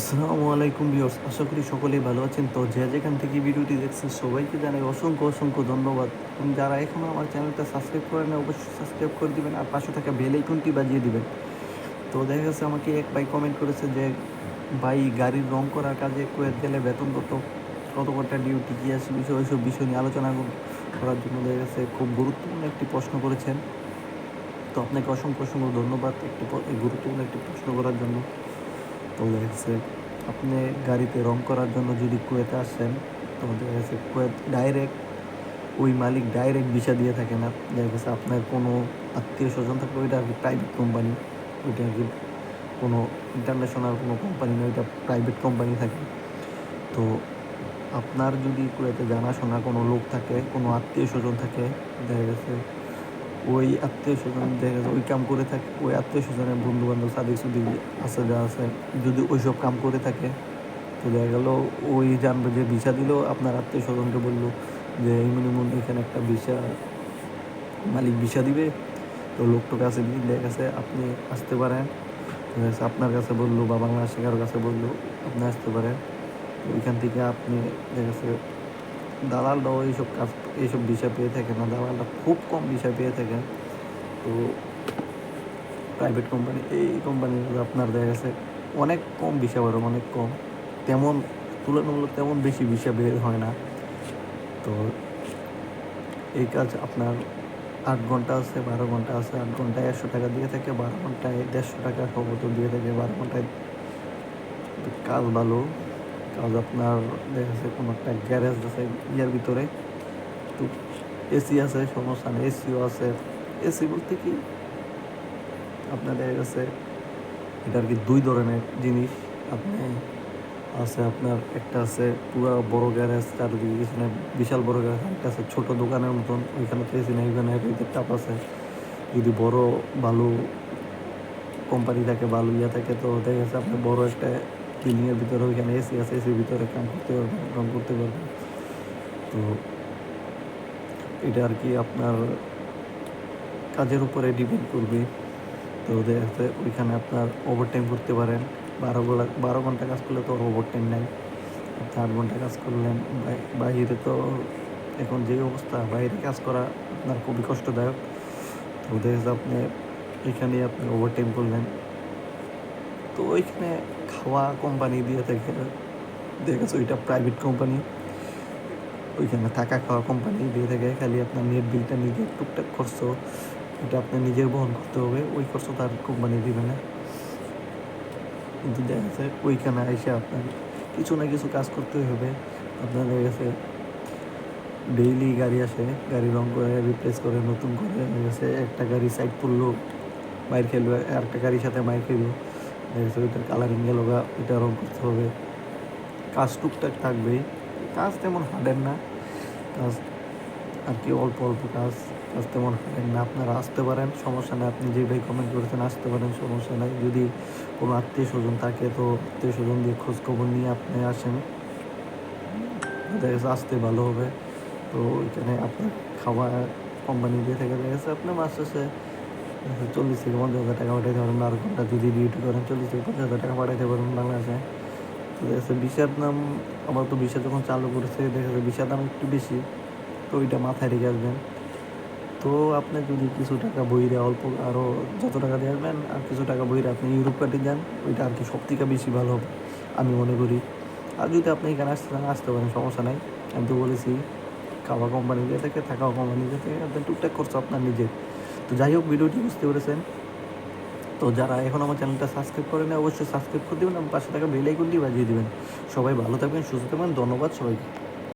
আসসালামু আলাইকুম ভিউয়ার্স, আশা করি সকলেই ভালো আছেন। তো যে যেখান থেকে ভিডিওটি দেখছেন, সবাইকে জানাই অসংখ্য অসংখ্য ধন্যবাদ। এবং যারা এখনও আমার চ্যানেলটা সাবস্ক্রাইব করেন না অবশ্যই সাবস্ক্রাইব করে দিবেন আর পাশে থাকা বেল আইকনটি বাজিয়ে দেবেন। তো দেখা গেছে আমাকে এক ভাই কমেন্ট করেছে যে, ভাই, গাড়ির রং করার কাজে কুয়েত গেলে বেতন কত? কত কটা ডিউটি কী আছে বিষয়? ওইসব বিষয় নিয়ে আলোচনা করার জন্য দেখা গেছে খুব গুরুত্বপূর্ণ একটি প্রশ্ন করেছেন। তো আপনাকে অসংখ্য অসংখ্য ধন্যবাদ একটি গুরুত্বপূর্ণ একটি প্রশ্ন করার জন্য। তো দেখা গেছে আপনি গাড়িতে রং করার জন্য যদি কুয়েতে আসেন তো দেখা গেছে কুয়েত ডাইরেক্ট ওই মালিক ডাইরেক্ট ভিসা দিয়ে থাকে না। দেখা গেছে আপনার কোনো আত্মীয় স্বজন থাকলে ওইটা আর কি প্রাইভেট কোম্পানি ওইটা আর কি কোনো ইন্টারন্যাশনাল কোনো কোম্পানি না, ওইটা প্রাইভেট কোম্পানি থাকে। তো আপনার যদি কুয়েতে জানাশোনা কোনো লোক থাকে, কোনো আত্মীয় স্বজন থাকে, দেখা গেছে ওই আত্মীয় স্বজন, দেখা ওই কাম করে থাকে, ওই আত্মীয় স্বজনের বন্ধু বান্ধব সাদিক সুদিক আছে, যা আছে, যদি ওই সব কাম করে থাকে, তো দেখা গেল ওই জানবে যে ভিসা দিল, আপনার আত্মীয় স্বজনকে বলল যে, এই মিনিমাম এখানে একটা ভিসা, মালিক ভিসা দিবে। তো লোকটার কাছে দেখা গেছে আপনি আসতে পারেন। আপনার কাছে বলল বা বাংলাদেশের কারোর কাছে বলল, আপনি আসতে পারেন। ওইখান থেকে আপনি দেখা গেছে দালালরাও এইসব কাজ, এইসব বিষয় পেয়ে থাকে না। দালালরা খুব কম বিষয় পেয়ে থাকে তো প্রাইভেট কোম্পানি এই কোম্পানিগুলো আপনার দেখা গেছে, অনেক কম বিষয় বেরো অনেক কম। তেমন, তুলনামূলক তেমন বেশি বিষয় বের হয় না। তো এই কাজ আপনার আট ঘণ্টা আছে, বারো ঘণ্টা আছে, আট ঘন্টায় একশো টাকা দিয়ে থাকে, বারো ঘন্টায় দেড়শো টাকা খবর দিয়ে থাকে, বারো ঘন্টায়। কাজ ভালো। কাজ আপনার, দেখা যাচ্ছে কোনো একটা গ্যারেজ আছে ইয়ার ভিতরে। তো এসি আছে, সমস্যা নেই এসিও আছে। এসি বলতে কি? আপনার দেখা গেছে এটা আর কি দুই ধরনের জিনিস। আপনি আছে আপনার, একটা আছে পুরো বড় গ্যারেজ চারিদিকে কিছু নেই বিশাল বড় গ্যারেজ একটা আছে ছোটো দোকানের মতন। ওইখানে তো এসি নেই, ওইখানে টাপ আছে। যদি বড় ভালো কোম্পানি থাকে, ভালো ইয়ে থাকে, তো দেখা যাচ্ছে আপনি বড় একটা বিল্ডিংয়ের ভিতরে ওইখানে এসি আছে এসির ভিতরে কাম করতে পারবেন রং করতে পারবেন তো এটা আর কি আপনার কাজের উপরে ডিপেন্ড করবে। তো দেখা ওইখানে আপনার ওভার টাইম করতে পারেন। বারো বারো ঘণ্টা কাজ করলে তো ওভার টাইম নাই। আপনি আট ঘণ্টা কাজ করলেন। বাইরে তো এখন যে অবস্থা, বাইরে কাজ করা আপনার খুবই কষ্টদায়ক। তো দেখা যাচ্ছে আপনি এখানে আপনি ওভার টাইম করলেন। তো ওইখানে খাওয়া কোম্পানি দিয়ে থাকে গেছে ওইটা প্রাইভেট কোম্পানি ওইখানে থাকা খাওয়া কোম্পানি দিয়ে থাকে। খালি আপনার নেট বিলটা নিজে টুকটাক খরচ। ওটা আপনি নিজের বহন করতে হবে। ওই খরচ তার কোম্পানি দিবে না। কিন্তু দেখা যাচ্ছে ওইখানে এসে আপনার কিছু না কিছু কাজ করতে হবে। আপনার গেছে ডেইলি গাড়ি আসে। গাড়ি রং করে রিপ্লেস করে, নতুন করে। গেছে একটা গাড়ি সাইড পড়ল মাইর খেলবে আর একটা গাড়ির সাথে মাইর খেললো দেখা গেছে ওইটার কালারিং গেল গা ওইটা রং করতে হবে। কাজ টুকটাক থাকবে কাজ তেমন হার্ডের না। কাজ আর কি, অল্প অল্প কাজ। কাজ তেমন হার্ডের না। আপনারা আসতে পারেন, সমস্যা নেই। আপনি যে ভাই কমেন্ট করেছেন, আসতে পারেন, সমস্যা নাই। যদি কোনো আত্মীয় স্বজন থাকে, তো আত্মীয় স্বজন দিয়ে খোঁজ খবর নিয়ে আপনি আসেন। দেখা গেছে আসতে ভালো হবে। তো ওইখানে আপনার খাবার কোম্পানি দিয়ে থেকে। দেখা গেছে আপনি মাস শেষে চল্লিশ থেকে পঞ্চাশ হাজার টাকা পাঠাইতে পারেন বারো ঘণ্টা যদি ডিউটি করেন, চল্লিশ থেকে পঞ্চাশ হাজার টাকা পাঠাইতে পারেন বাংলাদেশে। তো দেখা বিষার দাম আবার তো বিষা যখন চালু করেছে, দেখা যাচ্ছে দাম একটু বেশি, তো ওইটা মাথায় রেখে আসবেন। তো আপনি যদি কিছু টাকা বইরে অল্প আরও যত টাকা দিয়ে আসবেন, আর কিছু টাকা বইরে আপনি ইউরোপ কাটে যান ওইটা আর কি সব থেকে বেশি ভালো হবে, আমি মনে করি। আর যদি আপনি এখানে আসতে চান, আসতে পারেন, সমস্যা নাই। আমি তো বলেছি, খাওয়া কোম্পানি দিয়ে থাকে থাকাও কোম্পানি দিয়ে থাকে, আপনি টুকটাক করছ আপনার নিজের। তো যাই হোক, ভিডিওটি বুঝতে পেরেছেন। তো যারা এখন আমার চ্যানেলটা সাবস্ক্রাইব করেন অবশ্যই সাবস্ক্রাইব করে দেবেন এবং পাশে থাকা বেল বাজিয়ে দেবেন। সবাই ভালো থাকবেন, সুস্থ থাকবেন, ধন্যবাদ সবাইকে।